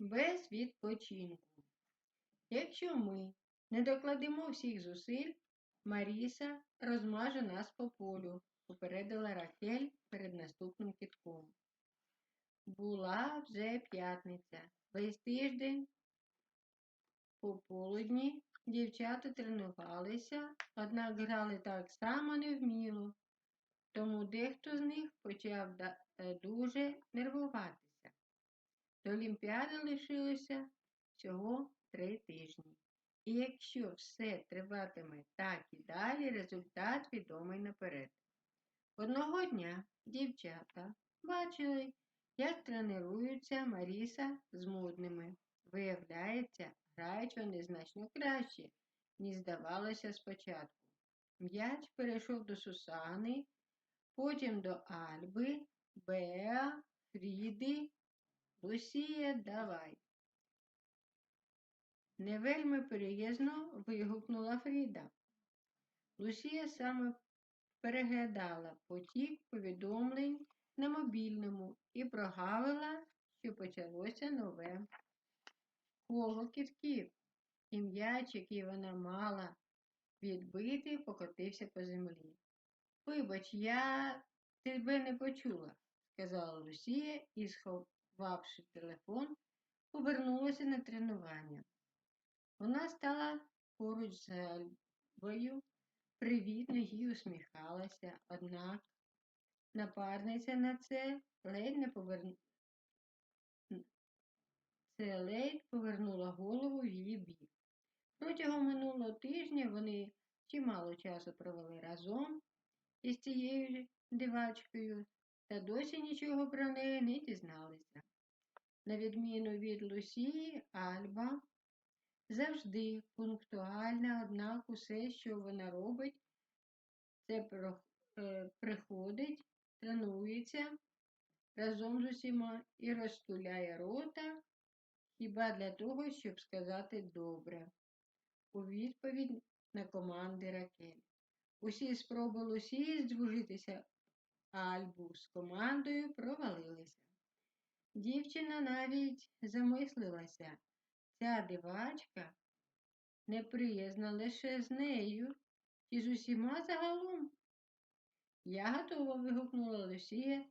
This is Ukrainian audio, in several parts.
без відпочинку. Якщо ми не докладемо всіх зусиль, Маріса розмаже нас по полю, попередила Рахель перед наступним кітком. Була вже п'ятниця. Весь тиждень пополудні дівчата тренувалися, однак грали так само невміло, тому дехто з них почав е, дуже нервуватися. До Олімпіади лишилося всього три тижні. І якщо все триватиме так і далі, результат відомий наперед. Одного дня дівчата бачили, як тренуються Маріса з модними. Виявляється, грають вони значно краще, ніж здавалося спочатку. М'яч перейшов до Сусани, потім до Альби, Беа, Фріди, Лусія, давай. Не вельми приязно вигукнула Фріда. Лусія саме переглядала потік повідомлень на мобільному і прогавила, що почалося нове коло кітків. І м'яч, який вона мала відбити, покотився по землі. Вибач, я тебе не почула, сказала Лусія і, сховавши телефон, повернулася на тренування. Вона стала поруч з Альбою, привітно їй усміхалася, однак напарниця на це ледь не поверну... це ледь повернула голову в її бік. Протягом минулого тижня вони чимало часу провели разом із цією дивачкою, та досі нічого про неї не дізналися. На відміну від Лусії, Альба завжди пунктуальна, однак усе, що вона робить, це е, приходить, тренується разом з усіма і розтуляє рота хіба для того, щоб сказати добре. У відповідь на команди Ракель. Усі спроби Лусії здружитися Альбу з командою провалилися. Дівчина навіть замислилася, ця дивачка неприязна лише з нею і з усіма загалом. Я готова, вигукнула Лусія,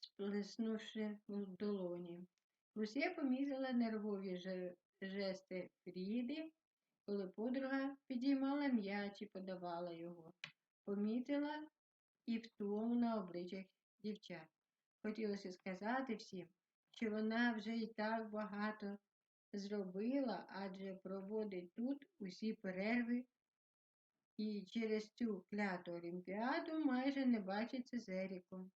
сплеснувши в долоні. Лусія помітила нервові жести Фріди, коли подруга підіймала м'яч і подавала його. Помітила і втому на обличчях дівчат. Хотілося сказати всім, що вона вже і так багато зробила, адже проводить тут усі перерви і через цю кляту олімпіаду майже не бачиться з Еріком.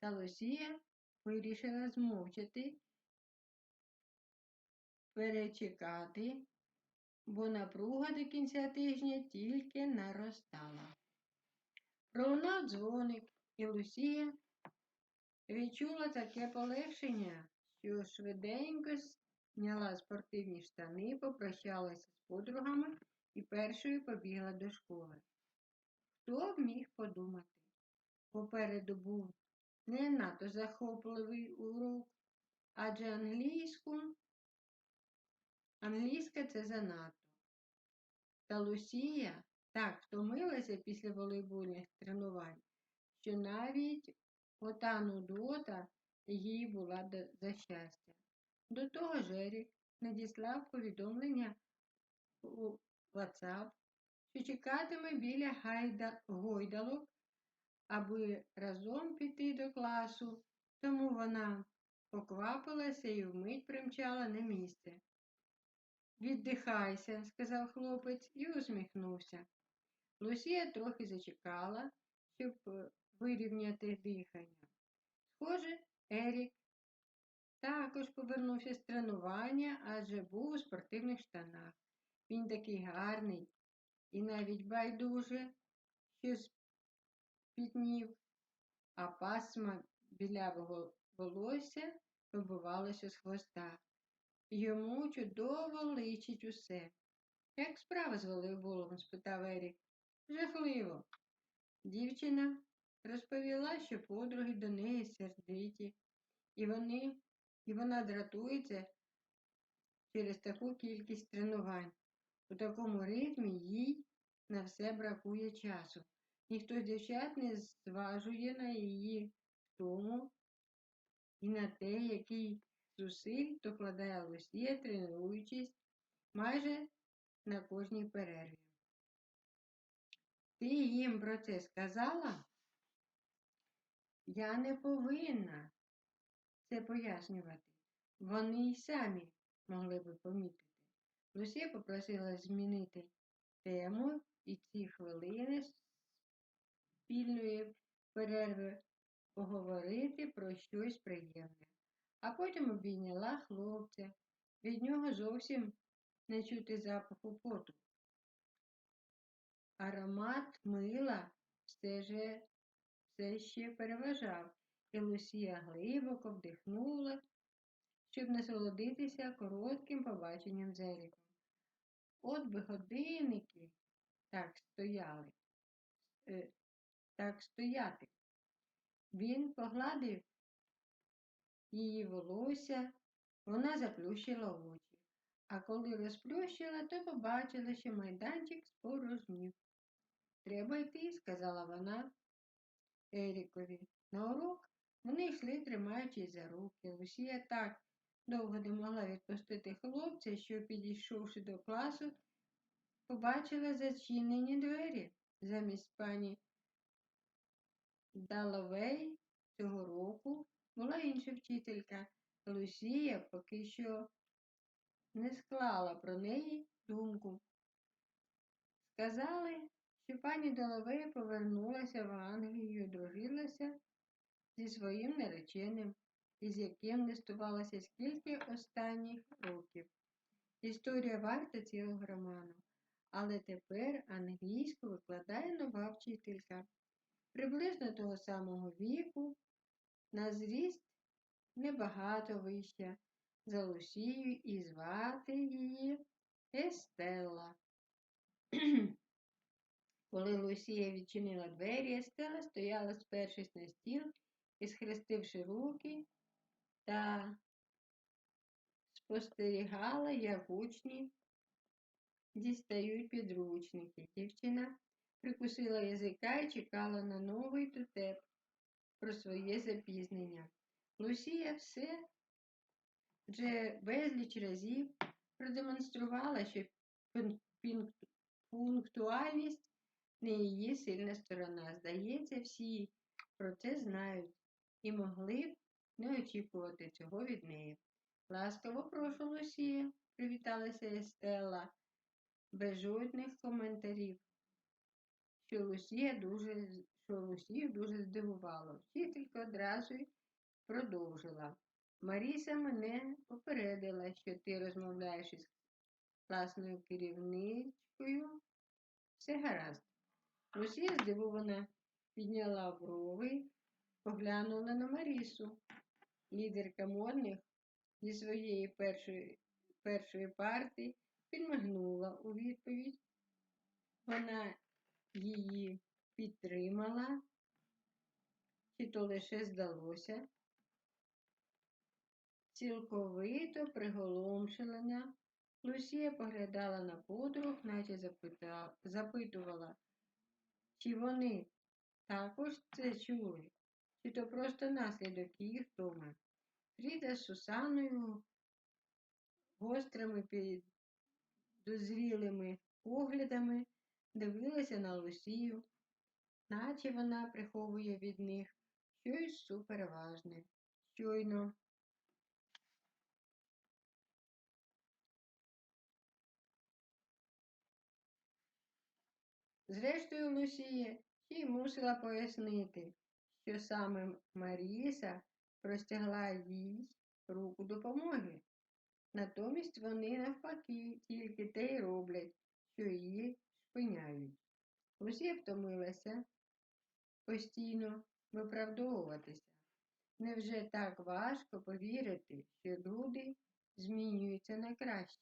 Та Лусія вирішила змовчати, перечекати, бо напруга до кінця тижня тільки наростала. Пролунав дзвоник, і Лусія відчула таке полегшення, що швиденько зняла спортивні штани, попрощалася з подругами і першою побігла до школи. Хто б міг подумати? Попереду був не надто захопливий урок, адже англійську англійська це занадто. Та Лусія так втомилася після волейбольних тренувань, що навіть ота нудота їй була за щастя. До того ж Ерік надіслав повідомлення у WhatsApp, що чекатиме біля гайда... гойдалок, аби разом піти до класу, тому вона поквапилася і вмить примчала на місце. Віддихайся, сказав хлопець і усміхнувся. Лусія трохи зачекала, щоб е, вирівняти дихання. Схоже, Ерік також повернувся з тренування, адже був у спортивних штанах. Він такий гарний і навіть байдуже, що спітнів, а пасма білявого волосся вибивалося з хвоста. Йому чудово личить усе. Як справа з волейболом? спитав Ерік. Жахливо. Дівчина розповіла, що подруги до неї сердиті, і вони і вона дратується через таку кількість тренувань. У такому ритмі їй на все бракує часу. Ніхто з дівчат не зважує на її втому і на те, який зусиль докладає Лусія, тренуючись майже на кожній перерві. Ти їм про це сказала? Я не повинна це пояснювати. Вони й самі могли би помітити. Лусія попросила змінити тему і ці хвилини спільної перерви поговорити про щось приємне. А потім обійняла хлопця. Від нього зовсім не чути запаху поту. Аромат мила все, же, все ще переважав, і Лусія глибоко вдихнула, щоб насолодитися коротким побаченням з. От би годинники так стояли, е, так стояти. Він погладив її волосся, вона заплющила очі, а коли розплющила, то побачила, що майданчик спорожнів. Треба йти, сказала вона Ерікові. На урок вони йшли, тримаючись за руки. Лусія так довго не могла відпустити хлопця, що, підійшовши до класу, побачила зачинені двері замість пані Даловей цього року була інша вчителька. Лусія поки що не склала про неї думку. Сказали, що пані Доловей повернулася в Англію і дружилася зі своїм нареченим, із яким листувалася скільки останніх років. Історія варта цілого роману, але тепер англійську викладає нова вчителька. Приблизно того самого віку, на зріст небагато вища за Лусію і звати її Естелла. Коли Лусія відчинила двері, Естела стояла, спершись на стіл і схрестивши руки та спостерігала, як учні дістають підручники. Дівчина прикусила язика і чекала на новий тутеп про своє запізнення. Лусія все вже безліч разів продемонструвала, що пунктуальність не її сильна сторона. Здається, всі про це знають і могли б не очікувати цього від неї. Ласкаво прошу Лусія, привіталася Естела, без жодних коментарів, що Лусія дуже, що Лусію дуже здивувало. Вчителька одразу продовжила. Маріса мене попередила, що ти розмовляєш із класною керівничкою. Все гаразд. Лусія здивована підняла брови, поглянула на Марісу. Лідерка модних зі своєї першої першої партії підмигнула у відповідь. Вона її підтримала, чи то лише здалося. Цілковито приголомшена, Лусія поглядала на подруг, наче запитувала, чи вони також це чули, чи то просто наслідок їх втоми. Фріда з Сусаною гострими підозрілими поглядами дивилася на Лусію, наче вона приховує від них щось суперважне. Щойно Зрештою, Лусія ще й мусила пояснити, що саме Маріса простягла їй руку допомоги. Натомість вони навпаки тільки те й роблять, що її спиняють. Лусія втомилася постійно виправдовуватися. Невже так важко повірити, що люди змінюються на краще?